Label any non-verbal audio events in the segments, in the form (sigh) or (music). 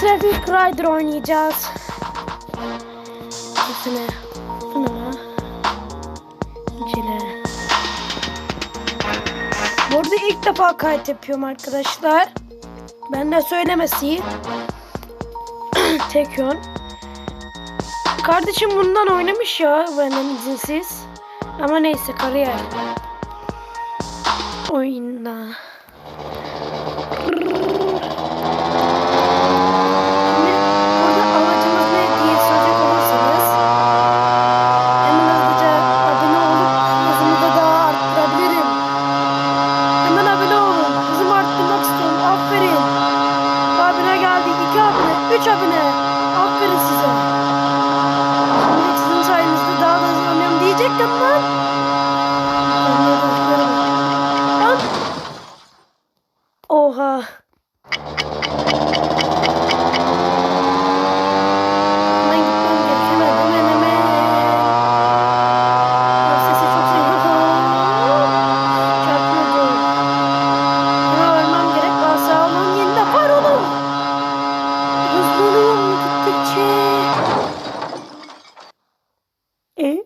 Traffic Rider oynayacağız. Bu ne lan? İncele. Bu arada ilk defa kayıt yapıyorum arkadaşlar. Ben de söylemesi. (clears throat) Tek yön. Kardeşim bundan oynamış ya benden izinsiz. Ama neyse kariyer. Oyunda. 13 abone. Aferin size. Şimdi sizin sayenizde daha da hızlanıyorum diyecektim lan. Oha. E?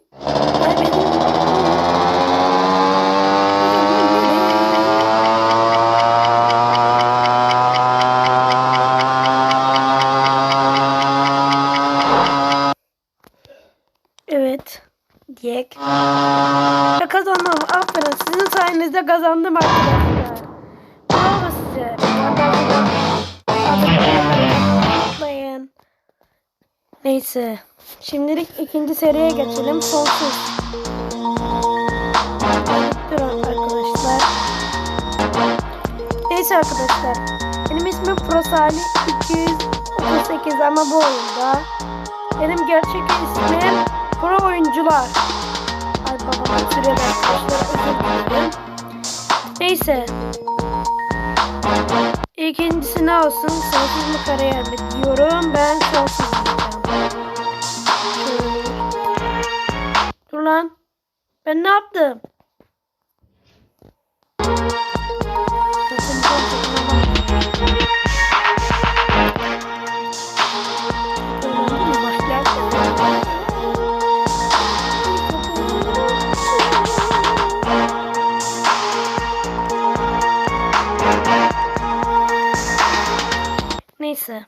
Evet. Diyek. Ya kazandım. Aferin. Sizin sayenizde kazandım arkadaşlar. Neyse. Şimdilik ikinci seriye geçelim. Sonsuz. Durun arkadaşlar. Neyse arkadaşlar. Benim ismim Prosali 238 ama bu oyunda. Benim gerçek ismim Pro Oyuncular. Ay babamın süreli arkadaşlar özür dilerim. Neyse. İkincisi ne olsun? Sonsuz mu kariyer mi diyorum. Ben sonsuz Ben ne yaptım? Neyse.